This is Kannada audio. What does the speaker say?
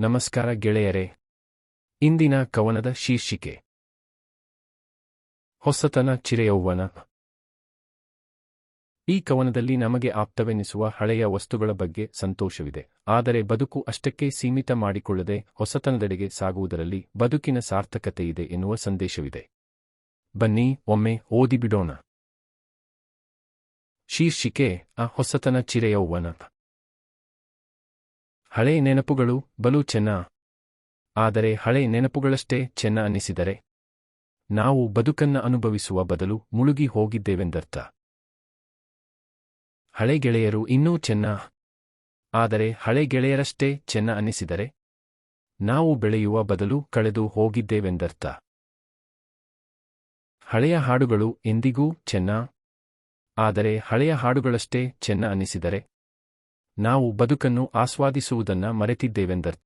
ನಮಸ್ಕಾರ ಗೆಳೆಯರೇ. ಇಂದಿನ ಕವನದ ಶೀರ್ಷಿಕೆ. ಹೊಸತನ ಚಿರೆಯೌವನ. ಈ ಕವನದಲ್ಲಿ ನಮಗೆ ಆಪ್ತವೆನಿಸುವ ಹಳೆಯ ವಸ್ತುಗಳ ಬಗ್ಗೆ ಸಂತೋಷವಿದೆ. ಆದರೆ ಬದುಕು ಅಷ್ಟಕ್ಕೆ ಸೀಮಿತ ಮಾಡಿಕೊಳ್ಳದೆ ಹೊಸತನದೆಡೆಗೆ ಸಾಗುವುದರಲ್ಲಿ ಬದುಕಿನ ಸಾರ್ಥಕತೆಯಿದೆ ಎನ್ನುವ ಸಂದೇಶವಿದೆ. ಬನ್ನಿ, ಒಮ್ಮೆ ಓದಿಬಿಡೋಣ. ಶೀರ್ಷಿಕೆ ಆ ಹೊಸತನ ಚಿರೆಯೌವನ. ಹಳೆ ನೆನಪುಗಳು ಬಲು ಚೆನ್ನ. ಆದರೆ ಹಳೆ ನೆನಪುಗಳಷ್ಟೇ ಚೆನ್ನ ಅನ್ನಿಸಿದರೆ. ನಾವು ಬದುಕನ್ನ ಅನುಭವಿಸುವ ಬದಲು ಮುಳುಗಿ ಹೋಗಿದ್ದೇವೆಂದರ್ಥ. ಹಳೆ ಗೆಳೆಯರು ಇನ್ನೂ ಚೆನ್ನ. ಆದರೆ ಹಳೆ ಗೆಳೆಯರಷ್ಟೇ ಚೆನ್ನ ಅನ್ನಿಸಿದರೆ. ನಾವು ಬೆಳೆಯುವ ಬದಲು ಕಳೆದು ಹೋಗಿದ್ದೇವೆಂದರ್ಥ. ಹಳೆಯ ಹಾಡುಗಳು ಎಂದಿಗೂ ಚೆನ್ನ. ಆದರೆ ಹಳೆಯ ಹಾಡುಗಳಷ್ಟೇ ಚೆನ್ನ ಅನ್ನಿಸಿದರೆ. ನಾವು ಬದುಕನ್ನು ಆಸ್ವಾದಿಸುವುದನ್ನ ಮರೆತಿದ್ದೇವೆಂದರ್ಥ.